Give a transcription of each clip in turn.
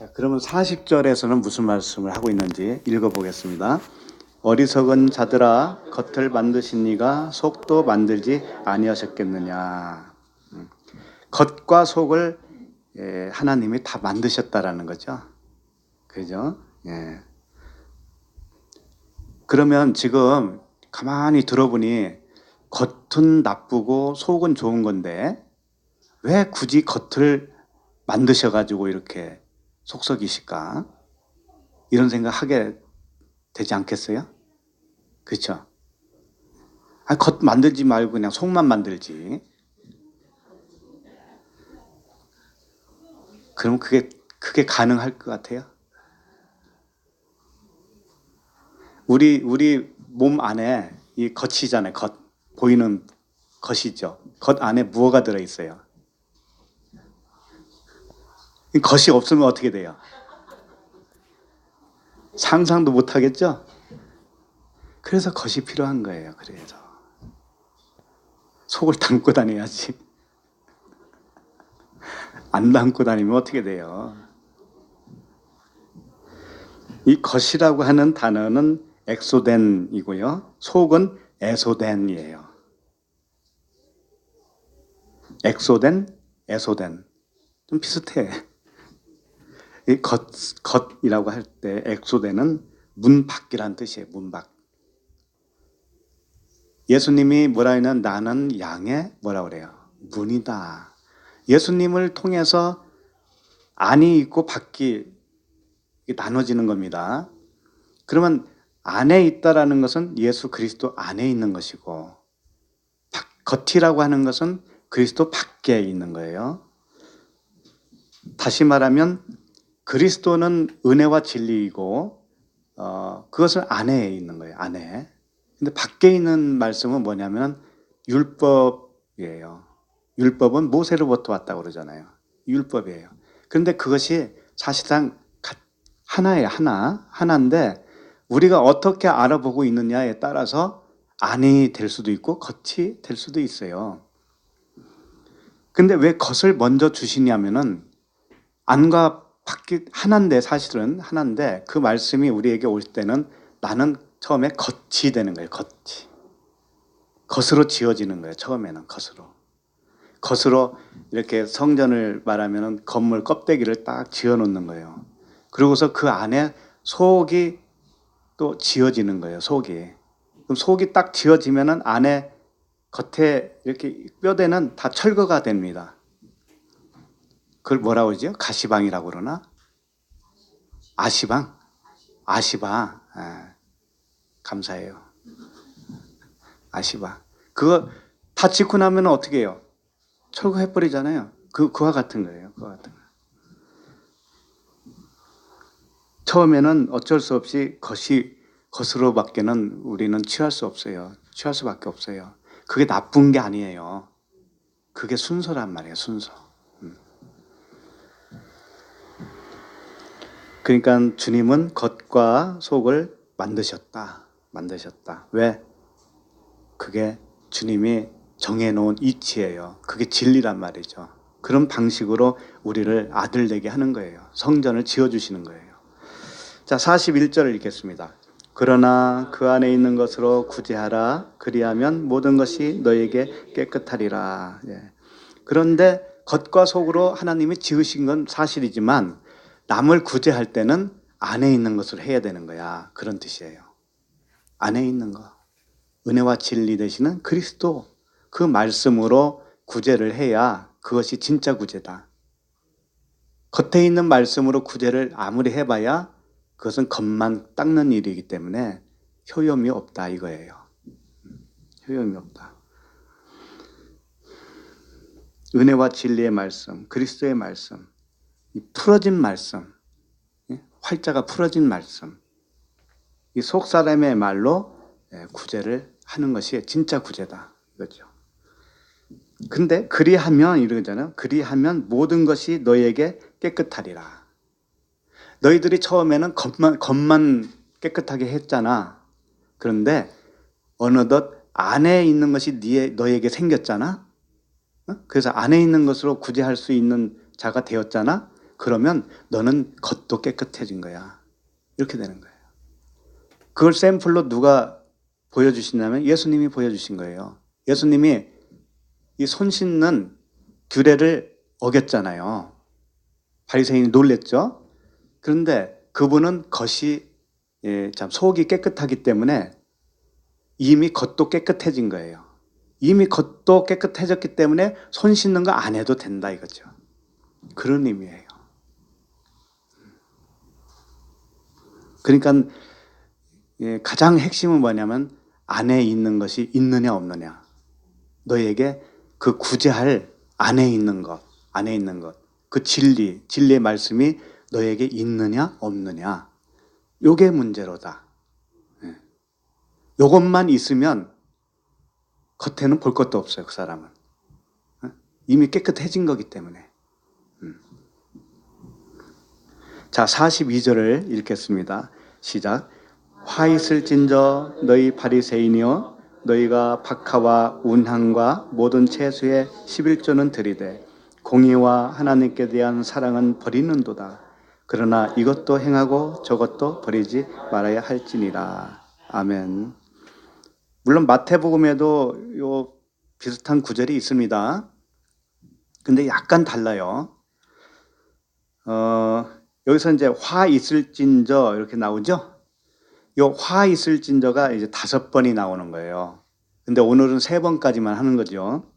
자, 그러면 40절에서는 무슨 말씀을 하고 있는지 읽어보겠습니다. 어리석은 자들아 겉을 만드신 이가 속도 만들지 아니하셨겠느냐. 음. 겉과 속을 예, 하나님이 다 만드셨다라는 거죠. 그죠? 예. 그러면 지금 가만히 들어보니 겉은 나쁘고 속은 좋은 건데 왜 굳이 겉을 만드셔가지고 이렇게 속썩이실까? 이런 생각 하게 되지 않겠어요? 그렇죠? 아, 겉 만들지 말고 그냥 속만 만들지. 그럼 그게 그게 가능할 것 같아요? 우리 우리 몸 안에 이 겉이잖아요. 겉 보이는 겉이죠. 겉 안에 무엇가 들어 있어요? 이 겉이 없으면 어떻게 돼요? 상상도 못 하겠죠? 그래서 겉이 필요한 거예요. 그래서 속을 담고 다녀야지. 안 담고 다니면 어떻게 돼요? 이 겉이라고 하는 단어는 엑소덴이고요. 속은 에소덴이에요. 엑소덴, 에소덴. 좀 비슷해. 이 겉, 겉이라고 할 때 엑소덴은 문 밖이란 뜻이에요. 문 밖. 예수님이 뭐라 하냐면 나는 양의 뭐라 그래요? 문이다. 예수님을 통해서 안이 있고 밖이 나눠지는 겁니다. 그러면 안에 있다라는 것은 예수 그리스도 안에 있는 것이고 겉이라고 하는 것은 그리스도 밖에 있는 거예요. 다시 말하면 그리스도는 은혜와 진리이고 어, 그것은 안에 있는 거예요. 안에. 근데 밖에 있는 말씀은 뭐냐면 율법이에요. 율법은 모세로부터 왔다고 그러잖아요. 율법이에요. 그런데 그것이 사실상 하나예요. 하나. 하나인데 우리가 어떻게 알아보고 있느냐에 따라서 안이 될 수도 있고 겉이 될 수도 있어요. 근데 왜 겉을 먼저 주시냐면은 안과 밖이 하나인데 사실은 하나인데 그 말씀이 우리에게 올 때는 나는 처음에 겉이 되는 거예요. 겉이. 겉으로 지어지는 거예요. 처음에는 겉으로. 겉으로 이렇게 성전을 말하면은 건물 껍데기를 딱 지어 놓는 거예요. 그러고서 그 안에 속이 또 지어지는 거예요. 속이. 그럼 속이 딱 지어지면은 안에 겉에 이렇게 뼈대는 다 철거가 됩니다. 그걸 뭐라고 그러죠? 가시방이라고 그러나? 아시방? 아시방. 예. 감사해요. 아시방. 그거 다 짓고 나면 어떻게 해요? 철거해버리잖아요. 그, 그와 같은 거예요. 그와 같은 거. 처음에는 어쩔 수 없이 겉이, 겉으로밖에는 우리는 취할 수 없어요. 취할 수밖에 없어요. 그게 나쁜 게 아니에요. 그게 순서란 말이에요, 순서. 그러니까 주님은 겉과 속을 만드셨다. 만드셨다. 왜? 그게 주님이 정해놓은 이치예요. 그게 진리란 말이죠. 그런 방식으로 우리를 아들 되게 하는 거예요. 성전을 지어주시는 거예요. 자, 41절을 읽겠습니다. 그러나 그 안에 있는 것으로 구제하라. 그리하면 모든 것이 너에게 깨끗하리라. 예. 그런데 겉과 속으로 하나님이 지으신 건 사실이지만 남을 구제할 때는 안에 있는 것을 해야 되는 거야. 그런 뜻이에요. 안에 있는 거. 은혜와 진리 되시는 그리스도 그 말씀으로 구제를 해야 그것이 진짜 구제다. 겉에 있는 말씀으로 구제를 아무리 해봐야 그것은 겉만 닦는 일이기 때문에 효용이 없다 이거예요. 효용이 없다. 은혜와 진리의 말씀, 그리스도의 말씀, 이 풀어진 말씀, 예? 활자가 풀어진 말씀, 이 속 사람의 말로 예, 구제를 하는 것이 진짜 구제다 이거죠. 근데 그리하면 이러잖아요. 그리하면 모든 것이 너에게 깨끗하리라. 너희들이 처음에는 겉만, 겉만 깨끗하게 했잖아. 그런데 어느덧 안에 있는 것이 네, 너에게 생겼잖아. 어? 그래서 안에 있는 것으로 구제할 수 있는 자가 되었잖아. 그러면 너는 겉도 깨끗해진 거야. 이렇게 되는 거예요. 그걸 샘플로 누가 보여주시냐면 예수님이 보여주신 거예요. 예수님이 이 손 씻는 규례를 어겼잖아요. 바리새인이 놀랬죠. 그런데 그분은 겉이 예, 참 속이 깨끗하기 때문에 이미 겉도 깨끗해진 거예요. 이미 겉도 깨끗해졌기 때문에 손 씻는 거 안 해도 된다 이거죠. 그런 의미예요. 그러니까 예, 가장 핵심은 뭐냐면 안에 있는 것이 있느냐 없느냐. 너에게 그 구제할 안에 있는 것, 안에 있는 것, 그 진리, 진리의 말씀이 너에게 있느냐 없느냐. 요게 문제로다. 예. 요것만 있으면 겉에는 볼 것도 없어요, 그 사람은. 어? 이미 깨끗해진 거기 때문에. 음. 자, 42절을 읽겠습니다. 시작. 화 있을 진저 너희 바리새인이여 너희가 박하와 운항과 모든 채소의 11조는 들이되 공의와 하나님께 대한 사랑은 버리는도다. 그러나 이것도 행하고 저것도 버리지 말아야 할지니라. 아멘. 물론 마태복음에도 요 비슷한 구절이 있습니다. 근데 약간 달라요. 어, 여기서 이제 화 있을진저 이렇게 나오죠? 요 화 있을진저가 이제 다섯 번이 나오는 거예요. 근데 오늘은 세 번까지만 하는 거죠.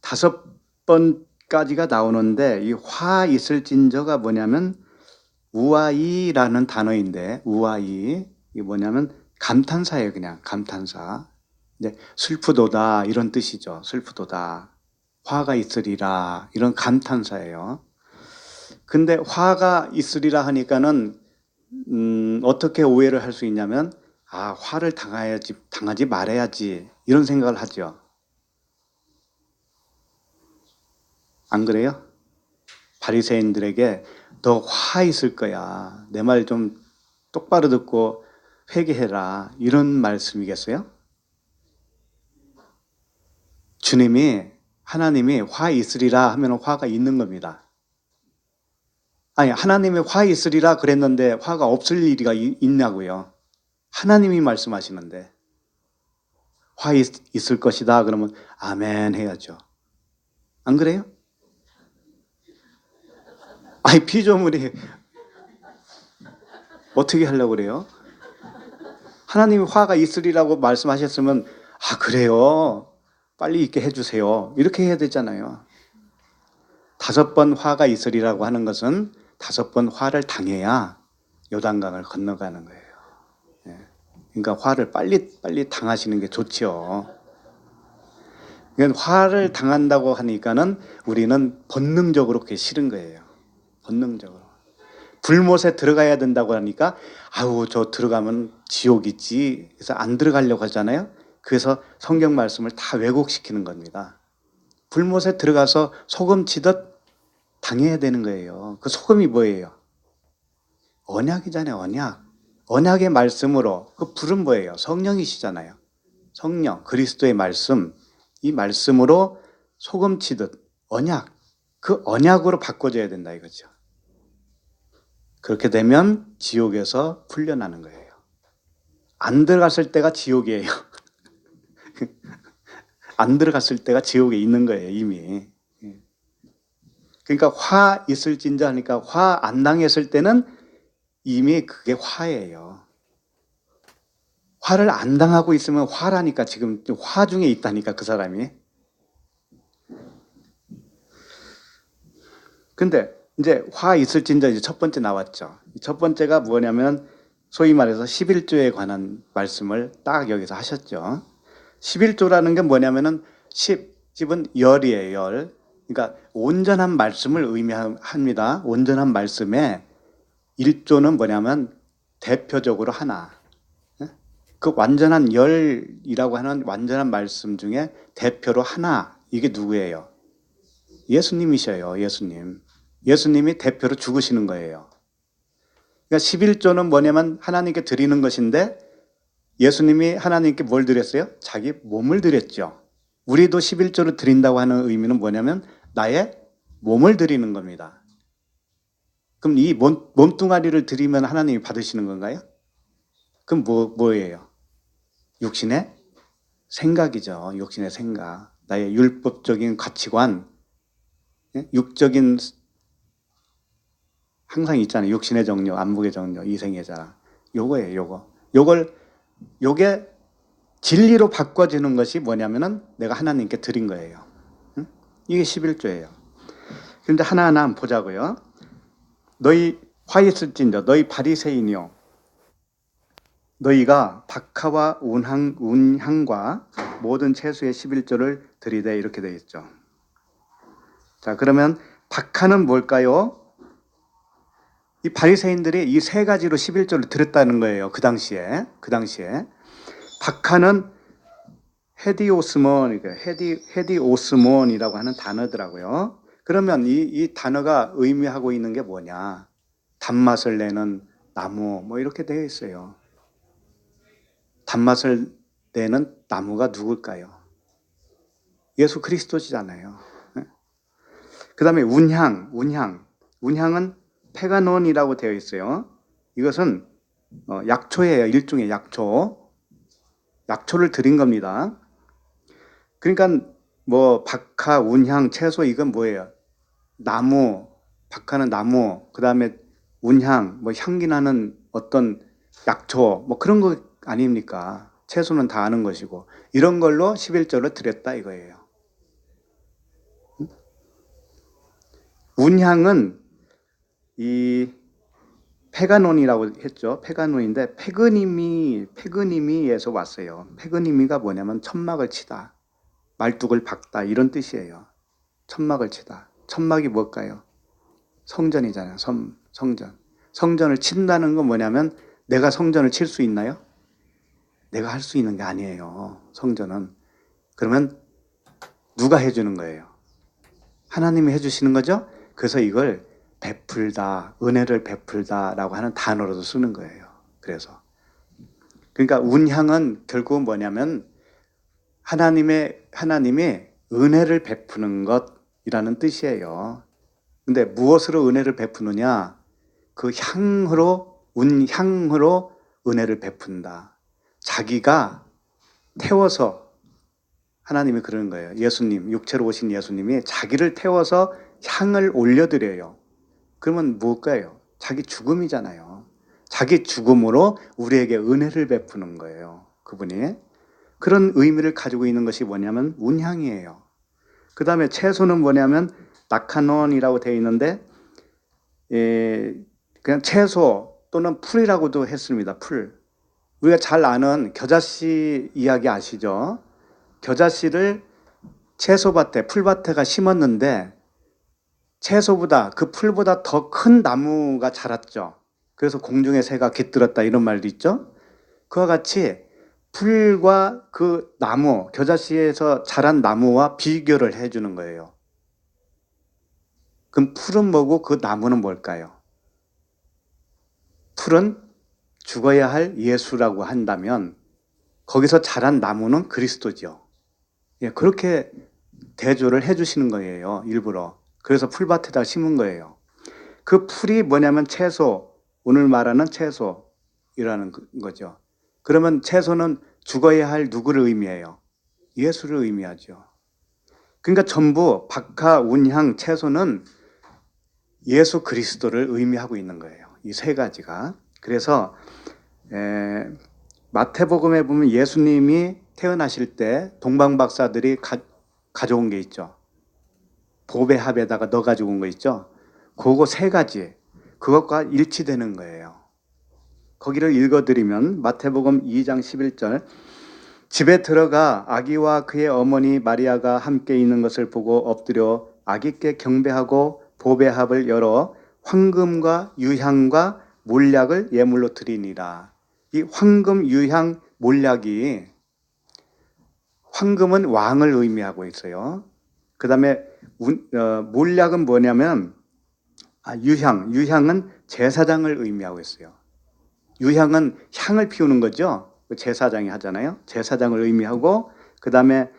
다섯 번까지가 나오는데 이 화 있을진저가 뭐냐면 우아이라는 단어인데 우아이 이게 뭐냐면 감탄사예요, 그냥 감탄사. 이제 슬프도다 이런 뜻이죠. 슬프도다. 화가 있으리라 이런 감탄사예요. 근데 화가 있으리라 하니까는 음, 어떻게 오해를 할 수 있냐면 아 화를 당해야지 당하지 말아야지 이런 생각을 하죠. 안 그래요? 바리새인들에게 너 화 있을 거야. 내 말 좀 똑바로 듣고 회개해라. 이런 말씀이겠어요? 주님이 하나님이 화 있으리라 하면 화가 있는 겁니다. 아니 하나님이 화 있으리라 그랬는데 화가 없을 일이가 이- 있냐고요. 하나님이 말씀하시는데 화 있, 있을 것이다 그러면 아멘 해야죠. 안 그래요? 아이 피조물이 어떻게 하려고 그래요? 하나님이 화가 있으리라고 말씀하셨으면 아 그래요. 빨리 있게 해주세요. 이렇게 해야 되잖아요. 다섯 번 화가 있으리라고 하는 것은 다섯 번 화를 당해야 요단강을 건너가는 거예요. 예. 그러니까 화를 빨리 빨리 당하시는 게 좋죠. 그러니까 화를 당한다고 하니까는 우리는 본능적으로 그게 싫은 거예요. 본능적으로. 불못에 들어가야 된다고 하니까 아우 저 들어가면 지옥이지 그래서 안 들어가려고 하잖아요. 그래서 성경 말씀을 다 왜곡시키는 겁니다. 불못에 들어가서 소금 치듯 당해야 되는 거예요. 그 소금이 뭐예요? 언약이잖아요, 언약. 언약의 말씀으로 그 불은 뭐예요? 성령이시잖아요. 성령, 그리스도의 말씀, 이 말씀으로 소금 치듯 언약, 그 언약으로 바꿔줘야 된다 이거죠. 그렇게 되면 지옥에서 풀려나는 거예요. 안 들어갔을 때가 지옥이에요. 안 들어갔을 때가 지옥에 있는 거예요, 이미. 그러니까 화 있을진저 하니까 화 안 당했을 때는 이미 그게 화예요. 화를 안 당하고 있으면 화라니까 지금 화 중에 있다니까 그 사람이. 근데 이제 화 있을진저 이제 첫 번째 나왔죠. 첫 번째가 뭐냐면 소위 말해서 11조에 관한 말씀을 딱 여기서 하셨죠. 11조라는 게 뭐냐면은 10, 10은 열이에요, 열. 그러니까 온전한 말씀을 의미합니다. 온전한 말씀에 1조는 뭐냐면 대표적으로 하나. 예? 그 완전한 열이라고 하는 완전한 말씀 중에 대표로 하나. 이게 누구예요? 예수님이셔요, 예수님. 예수님이 대표로 죽으시는 거예요. 그러니까 11조는 뭐냐면 하나님께 드리는 것인데 예수님이 하나님께 뭘 드렸어요? 자기 몸을 드렸죠. 우리도 11조를 드린다고 하는 의미는 뭐냐면 나의 몸을 드리는 겁니다. 그럼 이 몸, 몸뚱아리를 드리면 하나님이 받으시는 건가요? 그럼 뭐, 뭐예요? 육신의 생각이죠. 육신의 생각. 나의 율법적인 가치관, 예? 육적인 항상 있잖아요. 육신의 정료, 안목의 정료, 이생의 자랑. 요거예요, 요거. 요걸, 요게 진리로 바꿔주는 것이 뭐냐면은 내가 하나님께 드린 거예요. 응? 이게 11조예요. 그런데 하나하나 한번 보자고요. 너희 화이스진저 너희 바리새인이요. 너희가 박하와 운향, 운향과 모든 채소의 11조를 드리되 이렇게 되어 있죠. 자, 그러면 박하는 뭘까요? 이 바리새인들이 이 세 가지로 11조를 드렸다는 거예요. 그 당시에. 그 당시에. 박하는 헤디오스몬, 헤디, 헤디오스몬이라고 하는 단어더라고요. 그러면 이, 이 단어가 의미하고 있는 게 뭐냐? 단맛을 내는 나무, 뭐 이렇게 되어 있어요. 단맛을 내는 나무가 누굴까요? 예수 그리스도시잖아요. 그 다음에 운향, 운향. 운향은 페가논이라고 되어 있어요. 이것은 어, 약초예요. 일종의 약초. 약초를 드린 겁니다. 그러니까 뭐 박하, 운향, 채소 이건 뭐예요? 나무, 박하는 나무, 그 다음에 운향, 뭐 향기 나는 어떤 약초, 뭐 그런 거 아닙니까? 채소는 다 아는 것이고 이런 걸로 11조를 드렸다 이거예요. 운향은 이 페가논이라고 했죠. 페가논인데 페그니미 페그니미에서 왔어요. 페그니미가 뭐냐면 천막을 치다, 말뚝을 박다 이런 뜻이에요. 천막을 치다. 천막이 뭘까요? 성전이잖아요. 성, 성전. 성전을 친다는 건 뭐냐면 내가 성전을 칠 수 있나요? 내가 할 수 있는 게 아니에요. 성전은. 그러면 누가 해주는 거예요? 하나님이 해주시는 거죠? 그래서 이걸 베풀다, 은혜를 베풀다라고 하는 단어로도 쓰는 거예요. 그래서. 그러니까 운향은 결국은 뭐냐면 하나님의, 하나님의 은혜를 베푸는 것이라는 뜻이에요. 근데 무엇으로 은혜를 베푸느냐? 그 향으로, 운 향으로 은혜를 베푼다. 자기가 태워서 하나님이 그러는 거예요. 예수님, 육체로 오신 예수님이 자기를 태워서 향을 올려드려요. 그러면 뭘까요? 자기 죽음이잖아요. 자기 죽음으로 우리에게 은혜를 베푸는 거예요. 그분이. 그런 의미를 가지고 있는 것이 뭐냐면 운향이에요. 그 다음에 채소는 뭐냐면 낙하논이라고 되어 있는데, 예, 그냥 채소 또는 풀이라고도 했습니다. 풀. 우리가 잘 아는 겨자씨 이야기 아시죠? 겨자씨를 채소밭에, 풀밭에가 심었는데 채소보다 그 풀보다 더 큰 나무가 자랐죠. 그래서 공중의 새가 깃들었다 이런 말도 있죠. 그와 같이 풀과 그 나무, 겨자씨에서 자란 나무와 비교를 해주는 거예요. 그럼 풀은 뭐고 그 나무는 뭘까요? 풀은 죽어야 할 예수라고 한다면 거기서 자란 나무는 그리스도죠. 예, 그렇게 대조를 해주시는 거예요. 일부러. 그래서 풀밭에다 심은 거예요. 그 풀이 뭐냐면 채소, 오늘 말하는 채소이라는 그, 거죠. 그러면 채소는 죽어야 할 누구를 의미해요? 예수를 의미하죠. 그러니까 전부 박하, 운향, 채소는 예수 그리스도를 의미하고 있는 거예요. 이 세 가지가. 그래서 에, 마태복음에 보면 예수님이 태어나실 때 동방 박사들이 가, 가져온 게 있죠. 보배합에다가 넣어 가지고 온 거 있죠. 그거 세 가지 그것과 일치되는 거예요. 거기를 읽어드리면 마태복음 2장 11절 집에 들어가 아기와 그의 어머니 마리아가 함께 있는 것을 보고 엎드려 아기께 경배하고 보배합을 열어 황금과 유향과 몰약을 예물로 드리니라. 이 황금, 유향, 몰약이 황금은 왕을 의미하고 있어요. 그 다음에 어, 몰약은 뭐냐면 아, 유향, 유향은 제사장을 의미하고 있어요. 유향은 향을 피우는 거죠. 그 제사장이 하잖아요. 제사장을 의미하고 그 다음에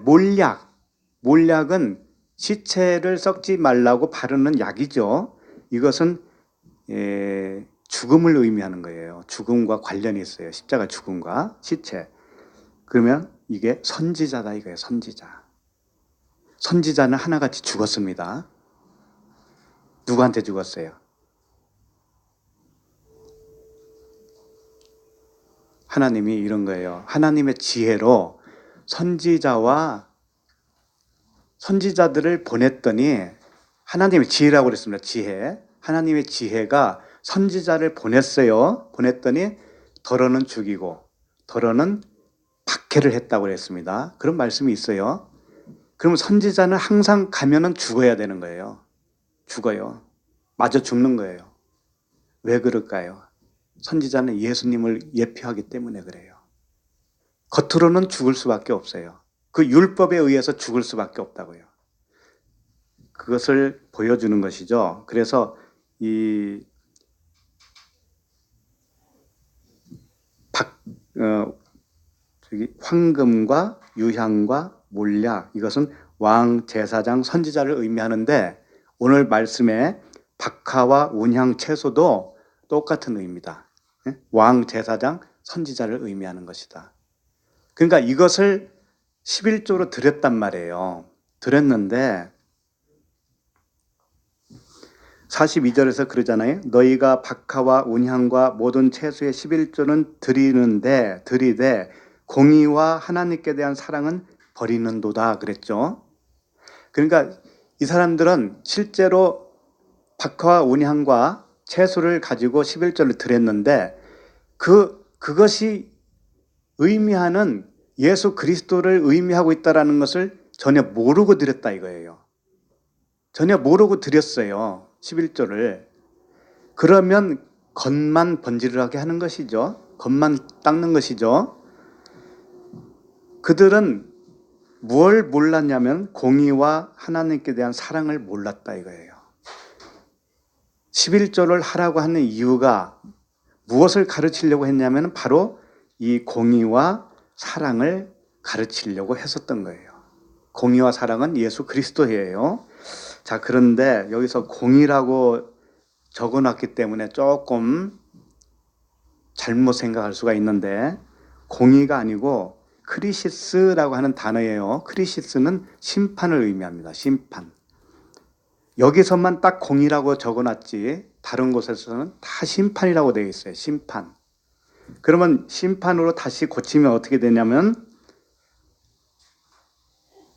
몰약, 몰약은 시체를 썩지 말라고 바르는 약이죠. 이것은 예, 죽음을 의미하는 거예요. 죽음과 관련이 있어요. 십자가 죽음과 시체. 그러면 이게 선지자다 이거예요. 선지자. 선지자는 하나같이 죽었습니다. 누구한테 죽었어요? 하나님이 이런 거예요. 하나님의 지혜로 선지자와 선지자들을 보냈더니 하나님의 지혜라고 그랬습니다. 지혜. 하나님의 지혜가 선지자를 보냈어요. 보냈더니 더러는 죽이고 더러는 박해를 했다고 그랬습니다. 그런 말씀이 있어요. 그러면 선지자는 항상 가면은 죽어야 되는 거예요. 죽어요. 맞아 죽는 거예요. 왜 그럴까요? 선지자는 예수님을 예표하기 때문에 그래요. 겉으로는 죽을 수밖에 없어요. 그 율법에 의해서 죽을 수밖에 없다고요. 그것을 보여주는 것이죠. 그래서 이 박, 어, 저기 황금과 유향과 몰약 이것은 왕 제사장 선지자를 의미하는데 오늘 말씀에 박하와 운향 채소도 똑같은 의미다. 예? 왕 제사장 선지자를 의미하는 것이다. 그러니까 이것을 11조로 드렸단 말이에요. 드렸는데 42절에서 그러잖아요. 너희가 박하와 운향과 모든 채소의 11조는 드리는데 드리되 공의와 하나님께 대한 사랑은 버리는도다 그랬죠. 그러니까 이 사람들은 실제로 박하와 운향과 채소를 가지고 11조를 드렸는데 그 그것이 의미하는 예수 그리스도를 의미하고 있다라는 것을 전혀 모르고 드렸다 이거예요. 전혀 모르고 드렸어요. 11조를. 그러면 겉만 번지르하게 하는 것이죠. 겉만 닦는 것이죠. 그들은 무엇을 몰랐냐면 공의와 하나님께 대한 사랑을 몰랐다 이거예요. 11조를 하라고 하는 이유가 무엇을 가르치려고 했냐면 바로 이 공의와 사랑을 가르치려고 했었던 거예요. 공의와 사랑은 예수 그리스도예요. 자, 그런데 여기서 공의라고 적어 놨기 때문에 조금 잘못 생각할 수가 있는데 공의가 아니고 크리시스라고 하는 단어예요. 크리시스는 심판을 의미합니다. 심판. 여기서만 딱 공의라고 적어 놨지 다른 곳에서는 다 심판이라고 되어 있어요. 심판. 그러면 심판으로 다시 고치면 어떻게 되냐면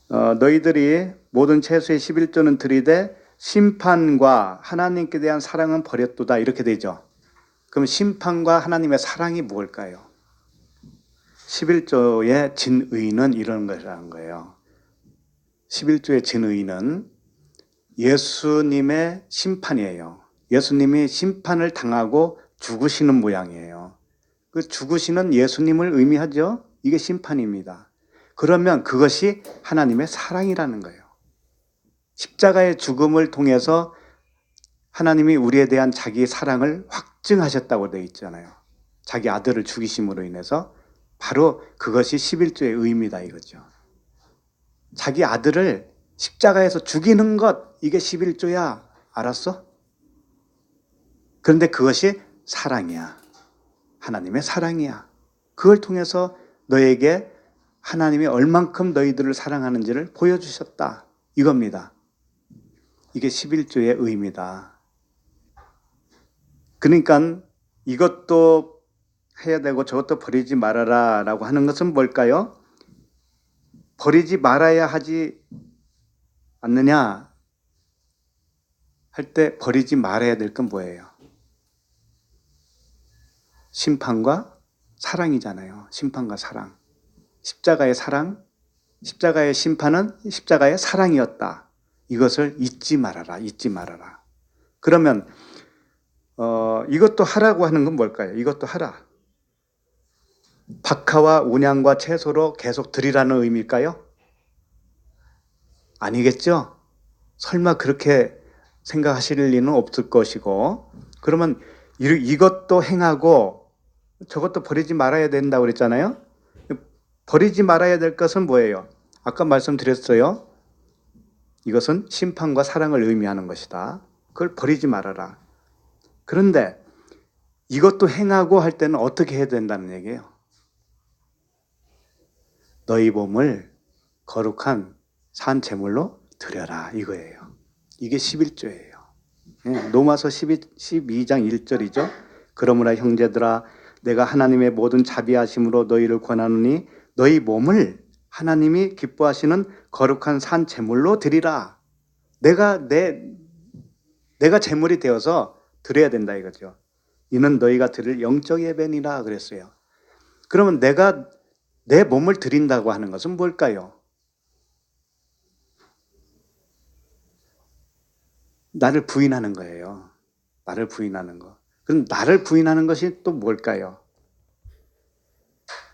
어, 너희들이 모든 채소의 11조는 들이되 심판과 하나님께 대한 사랑은 버렸도다 이렇게 되죠. 그럼 심판과 하나님의 사랑이 무엇일까요? 11조의 진의는 이런 것이라는 거예요. 11조의 진의는 예수님의 심판이에요. 예수님이 심판을 당하고 죽으시는 모양이에요. 그 죽으시는 예수님을 의미하죠? 이게 심판입니다. 그러면 그것이 하나님의 사랑이라는 거예요. 십자가의 죽음을 통해서 하나님이 우리에 대한 자기 사랑을 확증하셨다고 되어 있잖아요. 자기 아들을 죽이심으로 인해서 바로 그것이 11조의 의미다 이거죠. 자기 아들을 십자가에서 죽이는 것 이게 11조야. 알았어? 그런데 그것이 사랑이야. 하나님의 사랑이야. 그걸 통해서 너에게 하나님이 얼만큼 너희들을 사랑하는지를 보여주셨다. 이겁니다. 이게 11조의 의미다. 그러니까 이것도 해야 되고 저것도 버리지 말아라 라고 하는 것은 뭘까요? 버리지 말아야 하지 않느냐 할 때 버리지 말아야 될 건 뭐예요? 심판과 사랑이잖아요. 심판과 사랑. 십자가의 사랑, 십자가의 심판은 십자가의 사랑이었다. 이것을 잊지 말아라, 잊지 말아라. 그러면 어, 이것도 하라고 하는 건 뭘까요? 이것도 하라. 박하와 운양과 채소로 계속 드리라는 의미일까요? 아니겠죠? 설마 그렇게 생각하실 리는 없을 것이고, 그러면 이것도 행하고 저것도 버리지 말아야 된다고 그랬잖아요? 버리지 말아야 될 것은 뭐예요? 아까 말씀드렸어요. 이것은 심판과 사랑을 의미하는 것이다. 그걸 버리지 말아라. 그런데 이것도 행하고 할 때는 어떻게 해야 된다는 얘기예요. 너희 몸을 거룩한 산 제물로 드려라 이거예요. 이게 11조예요. 예, 로마서 12, 12장 1절이죠. 그러므로 형제들아 내가 하나님의 모든 자비하심으로 너희를 권하노니 너희 몸을 하나님이 기뻐하시는 거룩한 산 제물로 드리라. 내가 내 내가 제물이 되어서 드려야 된다 이거죠. 이는 너희가 드릴 영적 예배니라 그랬어요. 그러면 내가 내 몸을 드린다고 하는 것은 뭘까요? 나를 부인하는 거예요. 나를 부인하는 거. 그럼 나를 부인하는 것이 또 뭘까요?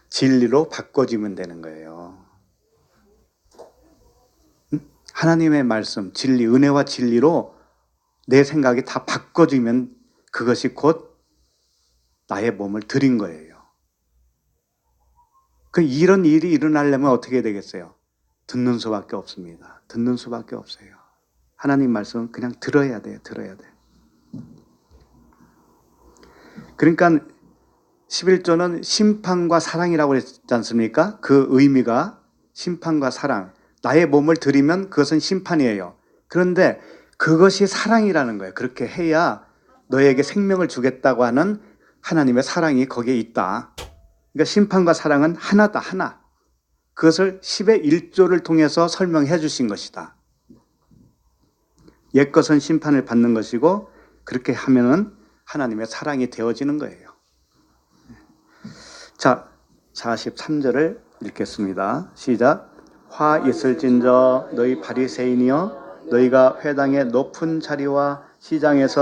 진리로 바꿔지면 되는 거예요. 응? 하나님의 말씀, 진리, 은혜와 진리로 내 생각이 다 바꿔지면 그것이 곧 나의 몸을 드린 거예요. 그 이런 일이 일어나려면 어떻게 되겠어요? 듣는 수밖에 없습니다. 듣는 수밖에 없어요. 하나님 말씀은 그냥 들어야 돼요. 들어야 돼. 그러니까 11조는 심판과 사랑이라고 했지 않습니까? 그 의미가 심판과 사랑. 나의 몸을 드리면 그것은 심판이에요. 그런데 그것이 사랑이라는 거예요. 그렇게 해야 너에게 생명을 주겠다고 하는 하나님의 사랑이 거기에 있다. 그러니까 심판과 사랑은 하나다, 하나. 그것을 10의 1조를 통해서 설명해 주신 것이다. 옛 것은 심판을 받는 것이고 그렇게 하면은 하나님의 사랑이 되어지는 거예요. 자, 43절을 읽겠습니다. 시작. 화 있을진저 너희 바리새인이여 너희가 회당의 높은 자리와 시장에서